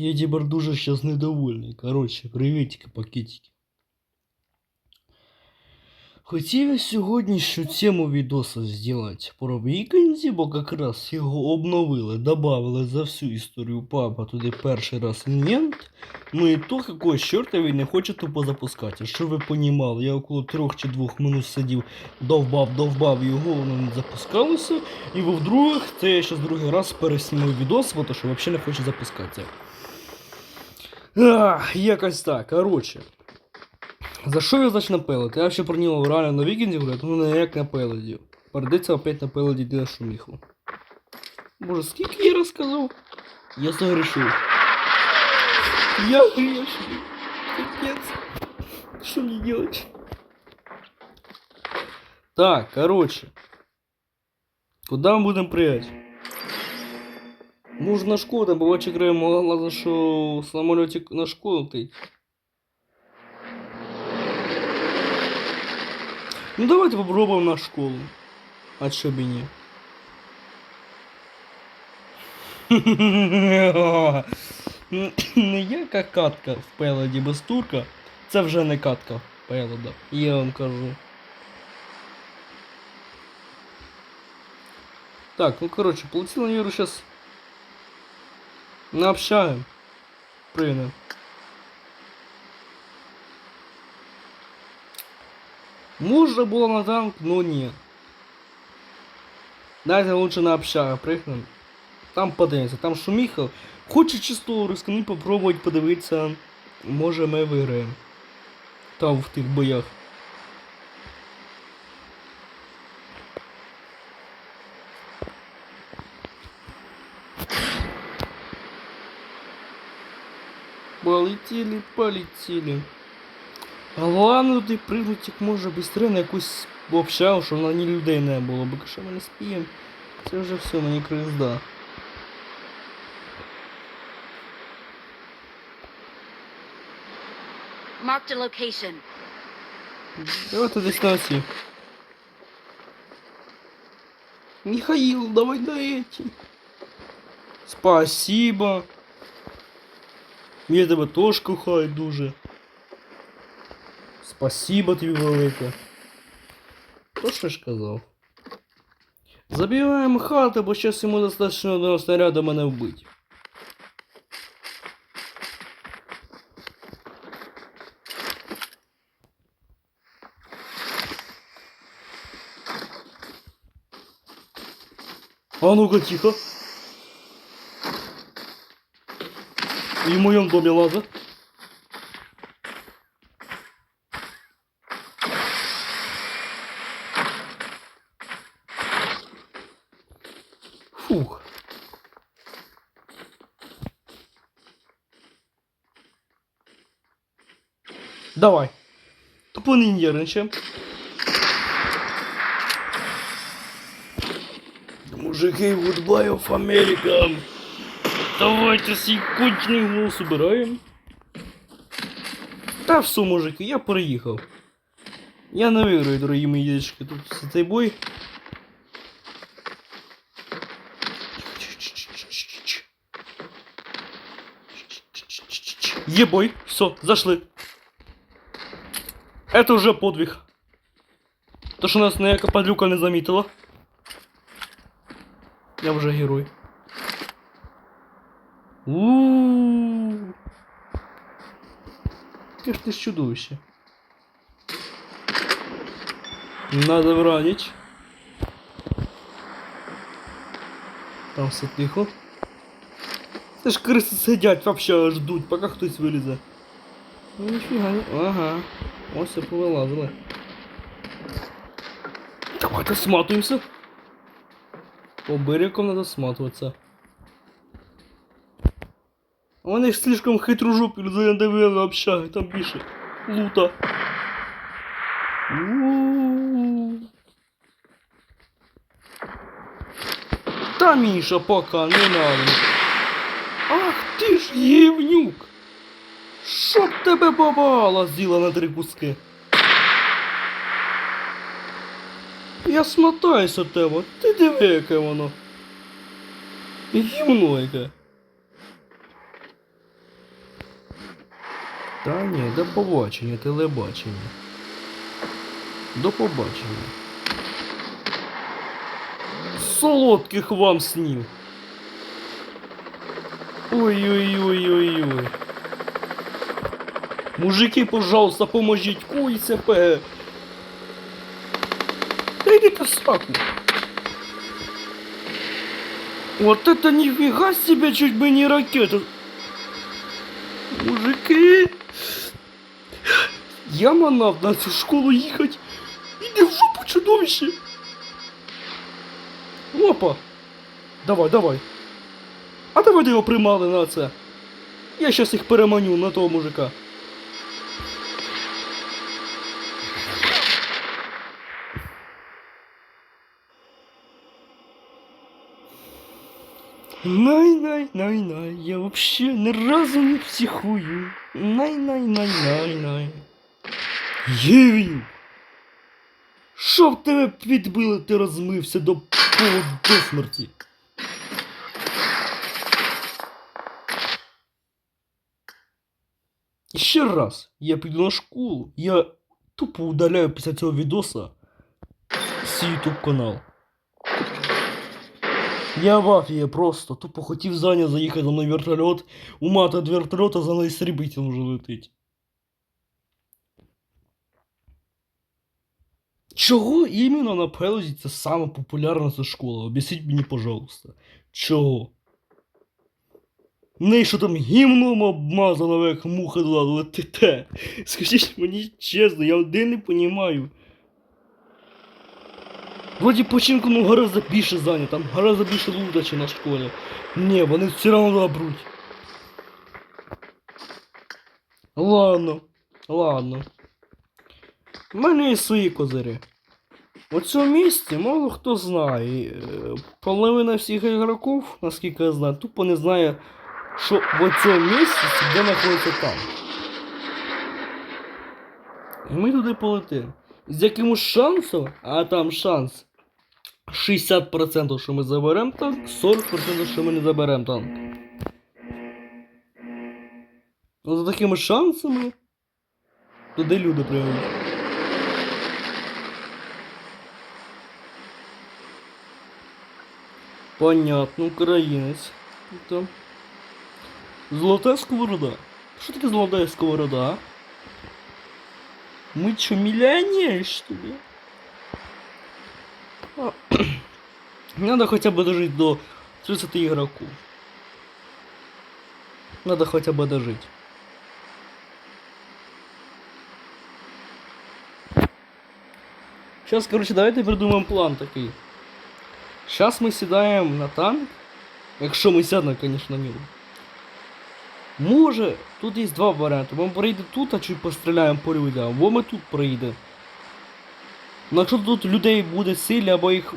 Я тепер дуже щас недовольний. Коротше, приветики, пакетики. Хотів я сьогоднішню тему відоса зробити про вікенді, бо якраз його обновили, добавили за всю історію папа туди перший раз інвент. Ну і то якогось чорта він не хоче тупо запускати. Щоб ви понімали, я около трьох чи двох минут сидів, довбав, довбав його, воно не запускалося. І во-вдруге, це я зараз другий раз переснімаю відос, бо то що взагалі не хоче запускатися. Ах, якось так, коротше. За що я значить на пелеті? Я ще про нього реально на вікенді гуляю, ну не як на пеледі. Придеться опять на пеледі йти на шуміху. Боже, скільки я розказав? Я загрішив. Я грешный. Капец. Что мне делать? Так, короче. Куда мы будем приезжать? Можно на школу, там бывает играем мало что самолетик на школу ты. Ну давайте попробуем на школу. А чё бы не? Не яка катка в пеледі без турка. Це вже не катка пеледа. Я вам кажу. Так, ну короче, полетел на Юру сейчас наобщаем. Прыгнем. Можно было на танк, но нет. Дайте лучше на общага прыгнем. Там подивимося, там шуміха. Хочу чисто рискнути попробувати подивитися. Може ми виграємо. Там в тих боях. Полетіли, полетіли. Ладно, туди пригнуть як може быстрее на якусь общагу, щоб на ній людей не було, бо якщо ми не спіємо, це вже все, мені кризда. Marked a location. Давайте десь на осі. Михаил, давай на эти. Спасибо. Я тебе теж кохаю дуже. Спасибо тобі велике. То що ж казав? Забиваємо хату, бо зараз йому достатньо одного снаряду мене вбить. А ну-ка, тихо. И в моем доме лаза. Фух. Давай. Тупо не нервничаем. Мужики, goodbye of America. Давайте свій кончений голос убираємо. Та все, мужики, я переїхав. Я не виграю, дорогі мої дідочки, тут цей бой. Є бой, все, зашли. Это уже подвиг. То, що нас ніяка падлюка не замітила. Я вже герой. У Яке ж ти чудовище. Надо вранить. Там все тихо. Це ж криси сидять вообще ждуть, поки хтось вилізе. Ну ніфіга не. Ага. Ось все повилазили. Давайте сматуємося. По берегам надо сматываться. Вони ж слишком хитрожопі задавили общаги, там більше лута. Та Міша, пока не надо. Ах ти ж гівнюк! Щоб тебе бабала з'їла на три куски. Я смотаюсь от тебе, ти диви, яке воно. Гімно яке. Та ні, до побачення, телебачення. До побачення. Солодких вам снів. Ой-ой-ой-ой-ой. Мужики, пожалуйста, поможіть куй ЦП. Да иди ты в сраку. Вот это нифига себе, чуть бы не ракета. Мужики. Я манав на цю школу їхать. Іди в жопу, чудовище. Опа. Давай, давай. А давайте його примали на це. Я щас їх переманю на того мужика. Най-най-най-най, я вообще ни разу не психую. Най-най-най-най-най. Євін! Щоб тебе підбили, ти розмився до полу до смерті. І ще раз, я піду на школу, я тупо удаляю після цього відоса свій YouTube канал. Я в афії просто тупо хотів Заня заїхати на вертольот, умати від вертольота за неї срібитель вже летить. Чого іменно на Пелозі це саме популярна ця школа? Об'ясніть мені, пожалуйста. Чого? Не що там гімном обмазано, як муха туди летите. Скажіть мені чесно, я один не понімаю. Вроді починку ну гораздо більше зайнято, там гораздо більше лута, чи на школі. Ні, вони все одно забруть. Ладно, ладно. У мене є свої козирі. У цьому місці мало хто знає. Половина всіх ігроків, наскільки я знаю, тупо не знає, що в цьому місці де знаходиться танк. І ми туди полетимо. З якимось шансом, а там шанс 60% що ми заберемо танк, 40% що ми не заберемо танк. Ну, за такими шансами туди люди приїдуть. Понятно, українець. Там. Золота сковорода. Що таке золота сковорода? Мы чё, миллионеры, что ли? А, Надо хотя бы дожить до 30 игроков. Надо хотя бы дожить. Сейчас, короче, давайте придумаем план такий. Сейчас ми сідаємо на танк. Якщо ми сядемо, конечно, на нього. Може, тут є два варіанти. Ми проїдемо тут, а чуть постріляємо по людям, або ми тут проїдемо. Ну якщо тут людей буде сильно, або їх.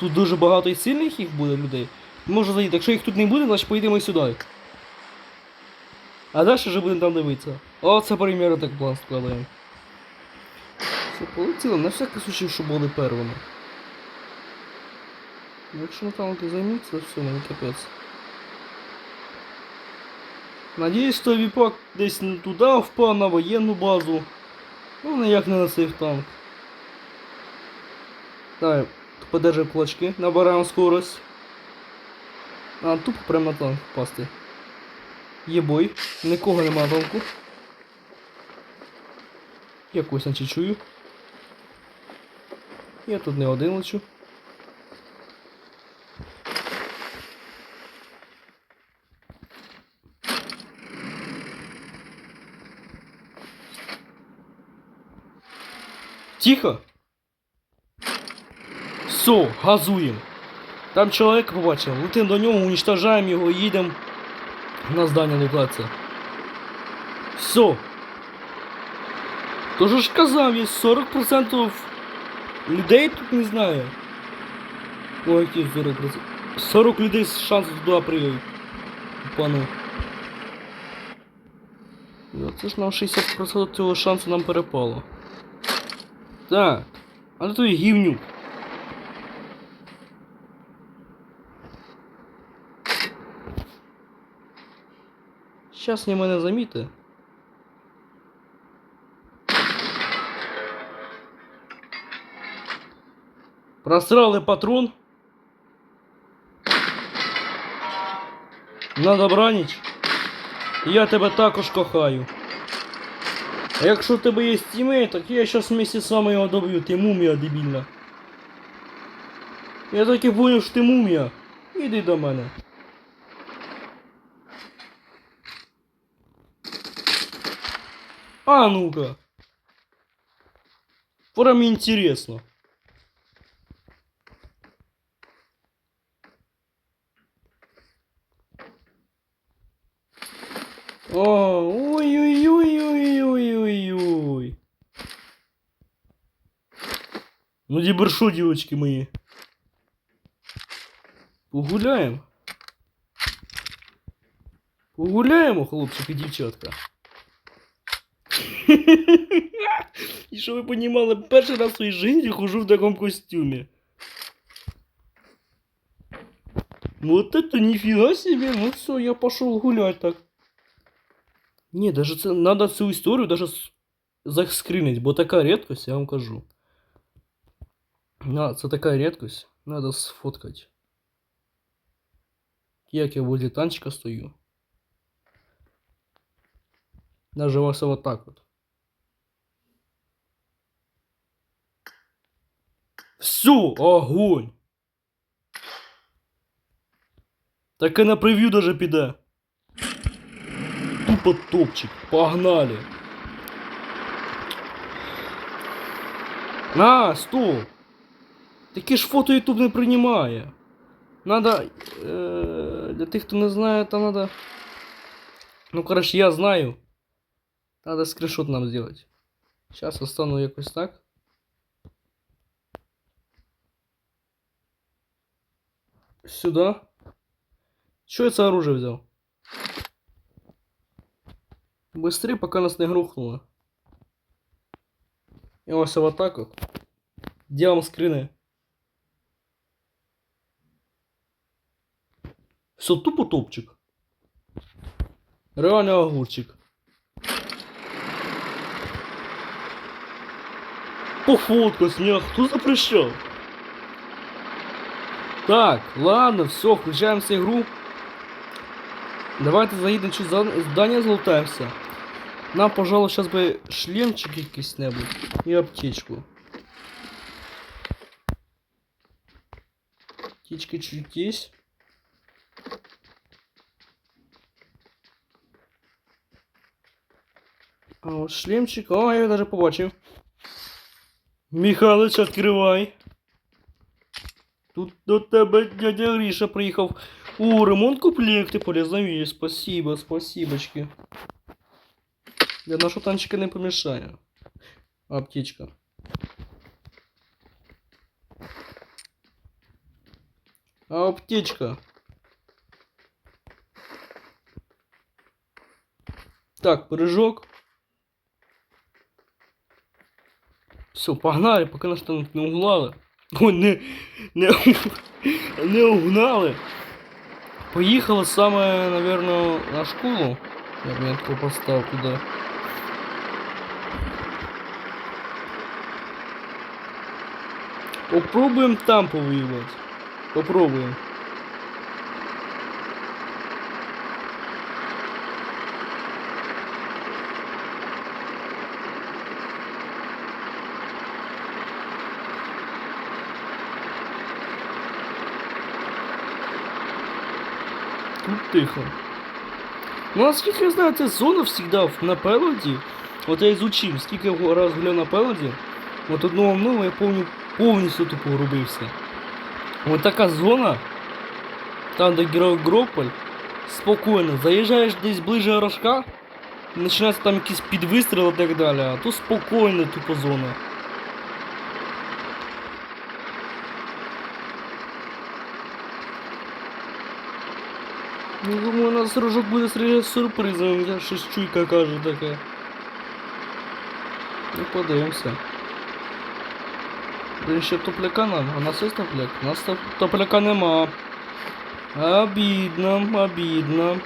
Тут дуже багато і сильних їх буде людей. Може заїти. Якщо їх тут не буде, значить поїдемо сюди. А далі вже будемо там дивитися. О, це примірно так план складаємо. Все, полетіло, на всякий случай, щоб були первими. Ну, Якщо на танки займуться, то все, мені капець. Надіюсь, що віпак десь не туди впав на воєнну базу. Ну, ніяк не на цей танк. Давай, подержим кулачки, набираємо скорость. А, тупо прямо на танк впасти. Є бой, нікого нема на танку. Якусь наче чую. Я тут не один лечу. Тихо. Все, газуємо. Там чоловік побачив. Летим до нього, уничтожаємо його, їдемо на здання лутатися. Все. Тож ж казав, є 40% людей тут не знаю. Ой, які 40%. 40 людей з шансом туди приїдуть. Пану. І оце ж нам 60% цього шансу нам перепало. Так. А то є гівнюк. Зараз не мене заміти. Просрали патрон. Надо бранить. Я тебе також кохаю. А якщо в тебе є тімей, так я щас вместе з вами його доб'ю, ти мумія дебільна. Я так і поняв, що ти мумія. Іди до мене. А ну-ка. Прям интересно. Ну, теперь шо, девочки мои? Погуляем? Погуляємо, хлопчик і дівчатка. І щоб ви понімали, перший раз в своїй житті хожу в такому костюмі. Вот это нифига себе, ну все, я пошел гулять так. Не, даже це, надо цю історію даже с- заскринить, бо така редкость, я вам кажу. На, це така редкость, надо сфоткать. Як я возле танчика стою. Даже вас вот так вот. Все, огонь! Так и на превью даже піде. Тупо топчик. Погнали. А, стоп. Такі ж фото YouTube не приймає. Надо. Е, для тих, хто не знає, то надо. Ну, короче, я знаю. Надо скриншот нам сделать. Сейчас остану якось так. Сюда. Что я за оружие взял? Быстрее, пока нас не грохнуло. И ось вот так вот. Делаем скрины. Все тупо топчик. Реально огурчик. Пофоткать, не, кто запрещал? Так, ладно, все, включаемся в игру. Давайте заїдемо чи здання злутаємося. Нам, пожалуй, сейчас би шлемчик якийсь небудь і аптечку. Аптечки чуть есть. А от шлемчик, о, я його даже побачив. Михайлович, відкривай. Тут до тебе дядя Гриша приїхав. О, ремонт комплекти, полезна вещь. Спасибо, спасибочки. Для нашого танчика не помішає. Аптечка. Аптечка. Так, прыжок. Все, погнали, поки нас там не угнали. Ой, не, не, не угнали. Поїхала саме, наверное, на школу. Я метку поставив туди. Попробуем там повоевать. Попробуем. Тихо. Ну, наскільки я знаю, це зона всегда на пелоді. От я изучив, скільки раз гуляв на пелоді. От одного мною я повні, повністю тупо врубився. От така зона, там де Герополь, спокійно. Заїжджаєш десь ближе рожка, починається там якийсь підвистріл і так далі, а тут спокійна тупо зона. Ну, думаю, у нас рожок буде з сюрпризом, я щось чуйка каже таке. Ну, подивимося. Блін, ще топляка нам. А у нас є топляк? У нас топ- топляка нема. Обідно, обідно.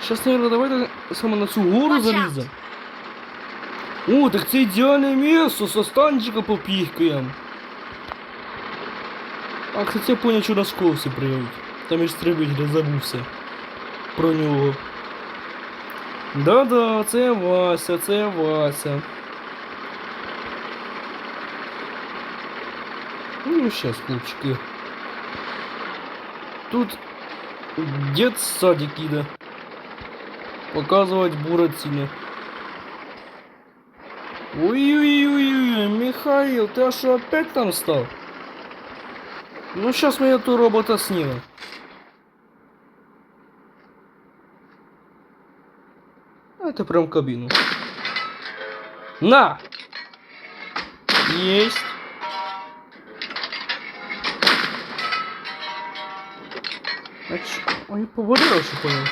Сейчас, наверное, давайте саме на цю гору заліземо. О, так це ідеальне місце, со станчика попіхкаємо. А, кстати, я понял, що на школу всі приїдуть. Там і стрибитель забувся про нього. Да-да, це я Вася, це я Вася. Ну, сейчас, хлопчики. Тут дед с садик ида. Показывать Буратино. Ой-ой-ой, Михаил, ты а что опять там стал? Ну, сейчас мы эту робота снимем. Это прям кабину. На! Есть. А чё? Ой, повалило, что понял.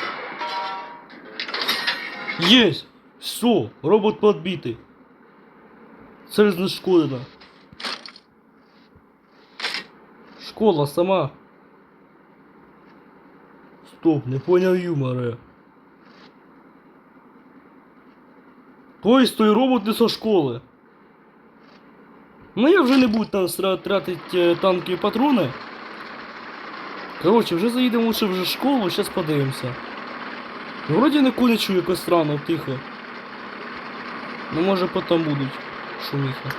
Есть! Все, робот подбитый. Цель знешкодена. Школа сама. Стоп, не понял юмора. То есть той робот не со школи. Ну я вже не буду там тратити е, танки і патрони. Коротше, вже заїдемо лучше вже в школу, зараз подивимося. Ну, вроді не чую якось странно, тихо. Ну може потім будуть шуміха.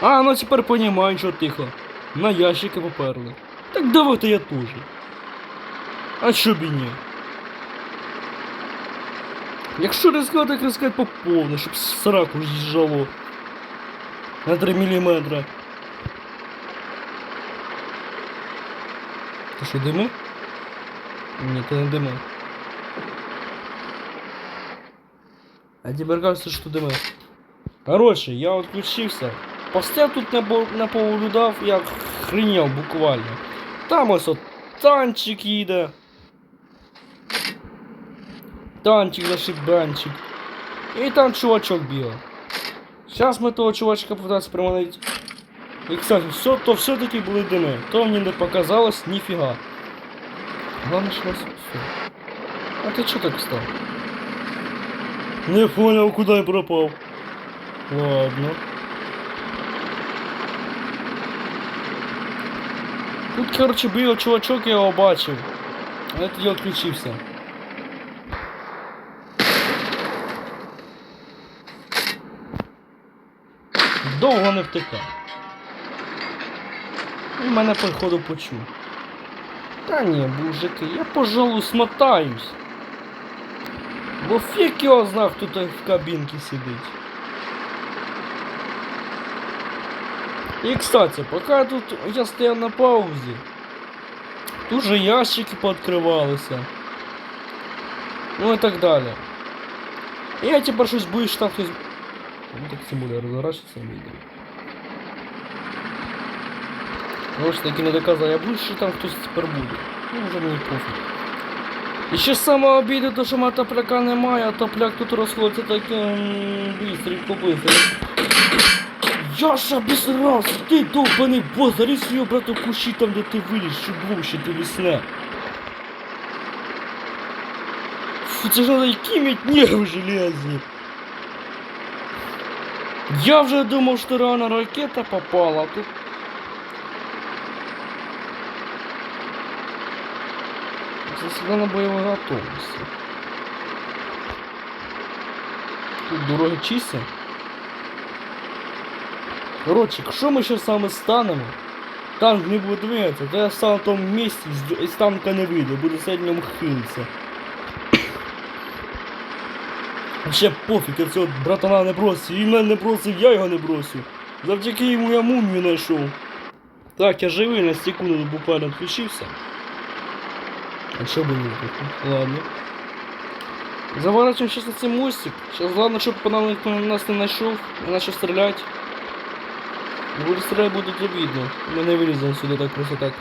А, ну тепер понімаю, що тихо. На ящики поперли. Так давайте я теж. А що б і ні? Якщо рискати, так рискати по повній, щоб сраку зжало. На 3 міліметра. Ти що, дими? Ні, ти не дими. А тепер кажется, що дими. Короче, я відключився. Постя тут на, бо- на поволюдав, я хренів буквально. Там ось от танчик їде. Танчик за шибанчик. І там чувачок бігав. Сейчас мы того чувачка попытаемся приманить. И, кстати, все, то все-таки были дымы. То мне не показалось нифига. Главное, что нас всё. А ты что так стал? Не понял, куда я пропал. Ладно. Тут, короче, был чувачок, я его бачив. А это я отключився. Довго не втекав. І мене походу почув. Та ні, мужики, я, пожалуй, смотаюсь. Бо фіг його знав, хто тут в кабінці сидить. І, кстати, поки тут я стояв на паузі, тут же ящики пооткривалися. Ну і так далі. І я тепер щось боюсь, що там хтось ну так тем более разворачиваться не буду. Может таки не доказал, я боюсь, что там кто-то тепер буде. Ну вже мені пофіг. І ще саме обіду, то що мене топляка немає, а топляк тут розходиться таке бистренько бистренько. Яша обісрався, ти довбаний бос, заріз свою брату кущі там, де ти виліз, щоб вовще ти весне. Фу, це ж надо які мать нерви железні. Я вже думав, що реально ракета попала, а тут... Засіда на бойовій готовності. Тут дороги чисті. Коротше, якщо ми ще саме станемо, танк не буде двигатися, то я стану на тому місці і з- танка не вийду, буду сидіти в ньому хилитися. Ще пофіг, я цього братана не бросив, і мене не бросив, я його не бросив. Завдяки йому я мумію знайшов. Так, я живий на секунду буквально відключився. А що би не? Ладно. Заворачиваем сейчас на цей мостик. Сейчас главное, чтобы по нас не не начал стрелять. Не буду стрелять, будет обидно. Мы не вылезем сюда так просто так.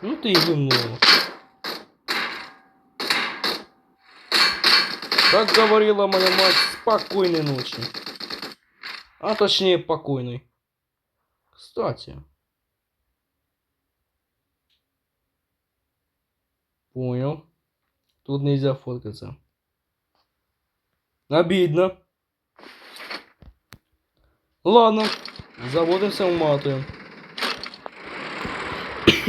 Ну ты и гимнула. Как говорила моя мать, спокойной ночи. А точнее, покойной. Кстати. Понял. Тут нельзя фоткаться. Обидно. Ладно, заводимся в мату.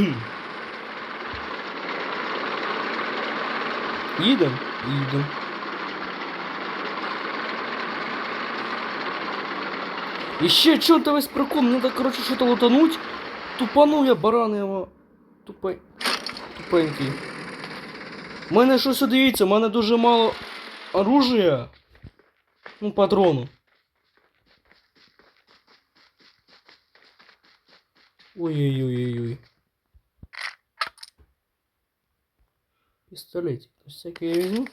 Їдем? Їдем. І ще чого ти весь прикол, так, короче, що-то лутануть. Тупану я, баран його. Тупий. Тупенький. У мене щось дивіться, у мене дуже мало оружия. Ну, патрону. Ой-ой-ой-ой-ой. Пистолетик. Всякий я візьму.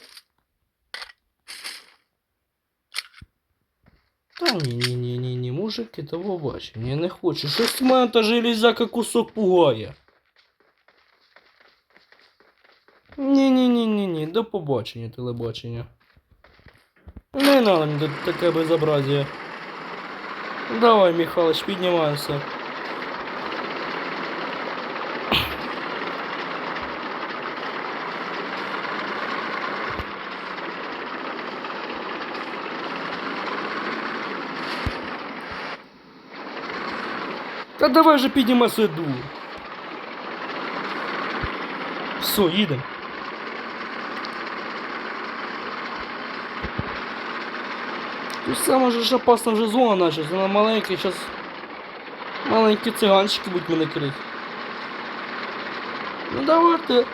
Та ні, ні, ні, ні, ні, мужики, того бачення, я не хочу. Щось в мене та железяка кусок пугає. Ні, ні, ні, ні, ні, до побачення, телебачення. Не надо мені таке безобразие. Давай, Михалыч, піднімаємося. Та давай же піднімайся, я дур. Все, їдемо. Тут саме же ж опасна вже зона наче, вона маленька, зараз маленькі циганчики будуть мене крити. Ну давайте.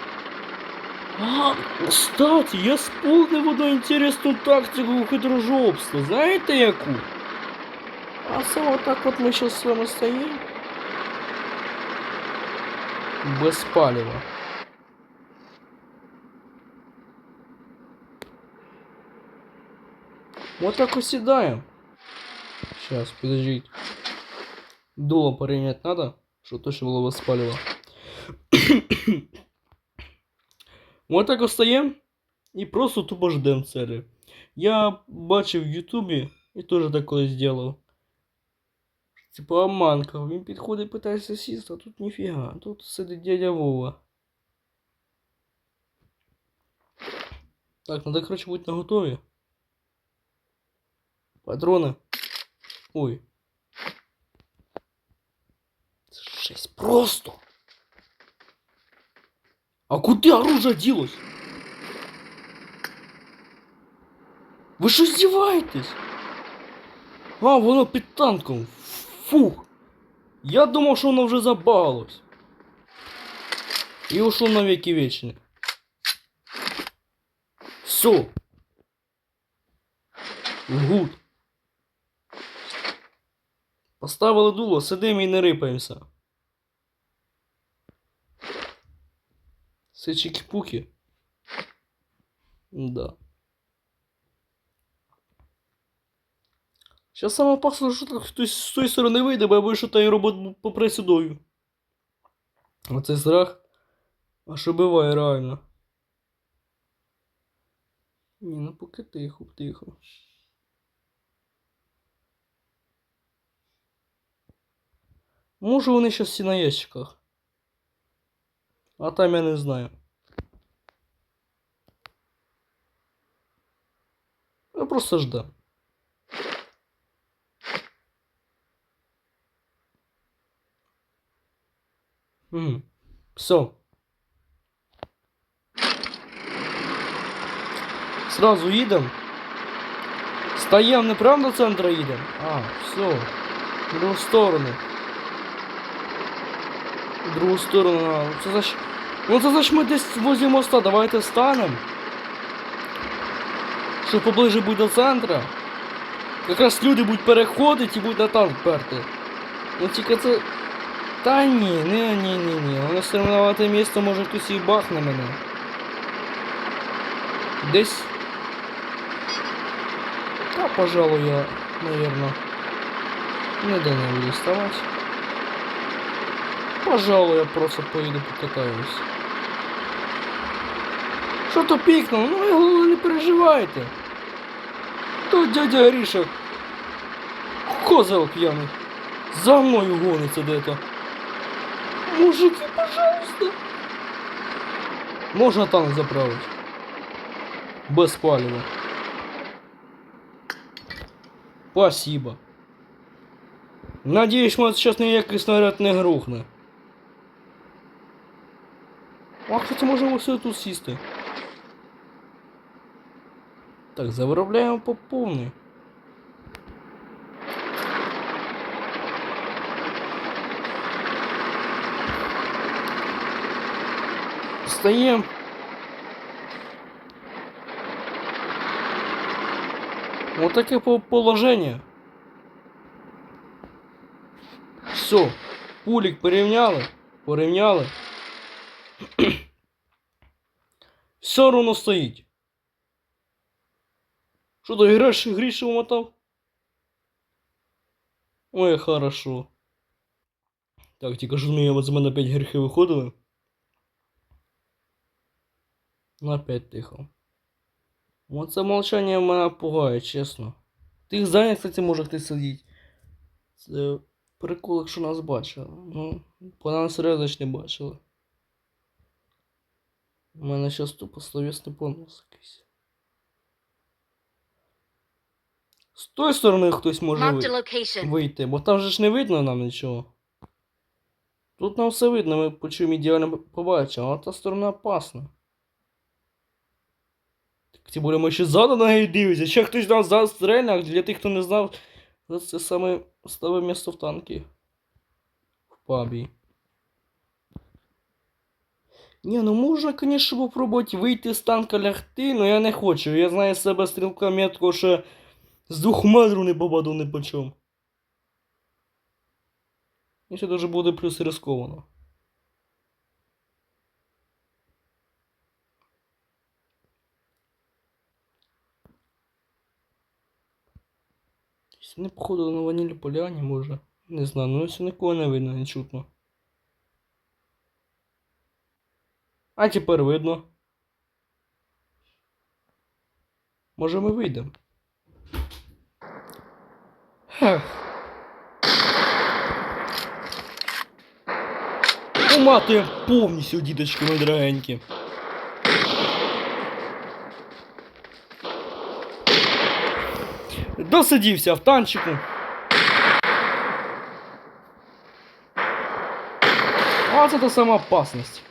А, кстати, я сповнив одну інтересну тактику хитрожопства. Знаєте яку? А саме так от ми зараз з вами стоїмо. Без палива. Вот так оседаем. Сейчас, подождите. Дуло порівняти надо, щоб точно було без палива. вот так остаємо і просто тупо ждем цели. Я бачив в Ютубі і теж так колись зробив. Типа обманка. Він підходить, питається сісти, а тут ніфіга. Тут сидить дядя Вова. Так, надо, короче, бути на готові. Патроны. Ой. Жесть, просто. А куда оружие делось? Вы что издеваетесь? А, воно під танком. Фух. Я думав, що воно вже забагалось. І ушов на віки вічні. Все. Гуд. Поставили дуло, сидимо і не рипаємося. Це чики-пуки. Да. Сейчас саме опасно, що хтось з тої сторони вийде, бо я боюсь, що той робот попре сюдою. Оце страх. А що реально? Ні, ну поки тихо, тихо. Може вони зараз всі на ящиках. А там я не знаю. Я просто ждам. Угу. Все. Сразу їдем. Стаємо не прямо до центра їдем. А, все. В другу сторону. В другу сторону. а, Це значить... Ну це значить ми десь возле моста. Давайте встанемо. Щоб поближе бути до центра. Якраз люди будуть переходити і будуть на танк перти. Ну тільки це. Та ні, ні, ні, ні, ні. Воно стрімнувате місто може хтось і бахне мене. Десь. Та, пожалуй, я, наверное, не буду вставати. Пожалуй, я просто поїду покатаюсь. Що то пікнуло? Ну ви головне не переживайте. То дядя Гріша козел п'яний. За мною гониться де-то. Мужики, пожалуйста. Можна танк заправити. Без палива. Спасибо. Надіюсь, мене зараз ніякий снаряд не грохне. А, кстати, можемо все тут сісти. Так, заробляємо по повній. Встаем. Вот таке по- положение. Все. Пулік порівняли. Порівняли. Все равно стоїть. Що то греш, гріше умотав? Ой, хорошо. Так, тільки ж змія, от з мене опять гріхи виходили. Ну, опять тихо. Оце мовчання мене пугає, чесно. Тих зайнят, кстати, може хтось сидіть. Це прикол, якщо нас бачили. Ну, по нас ж не бачили. У мене щас тупо словесний понос якийсь. З тої сторони хтось може вийти, бо там же ж не видно нам нічого. Тут нам все видно, ми почуємо ідеально побачимо, а та сторона опасна. Тим більше ми ще ззаду на неї дивимося, ще хтось нас застрельне, для тих, хто не знав, це саме слабе місце в танки. В пабі. Ні, ну можна, звісно, попробувати вийти з танка лягти, але я не хочу. Я знаю з себе стрілка метко, що з двох метрів не попаду ні по чому. І ще дуже буде плюс рисковано. Не походу на ванілі поляні, може. Не знаю, ну все нікого не видно, не чутно. А тепер видно. Може ми вийдемо. Ех. Уматує повністю, діточки мої дорогенькі. Досидівся в танчику. А це та сама опасність.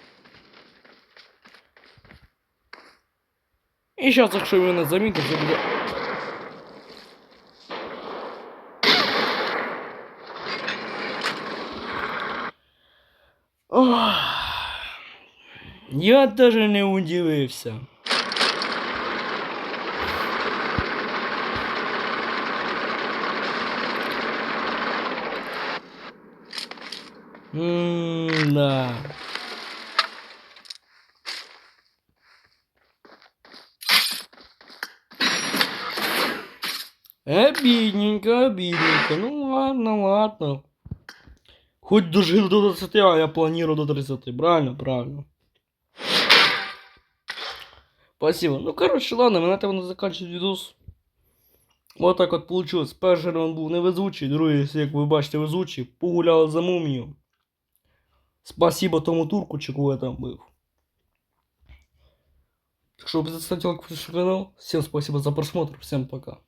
І зараз, якщо мене замітить, це буде. Ох. Я даже не удивився. М-да. Обидненько, обидненько. Ну ладно, ладно. Хоть дожил до 20, а я планирую до 30. Правильно, правильно. Спасибо. Ну, короче, ладно, ми на этом заканчиваем видос. Вот так от получилось. Перший раунд був невезучий, другий, як ви бачите, везучий. Погуляли за мумію. Спасибо тому турку, чего я там был. Так что, обязательно ставьте лайк, подписывайтесь на канал. Всем спасибо за просмотр. Всем пока.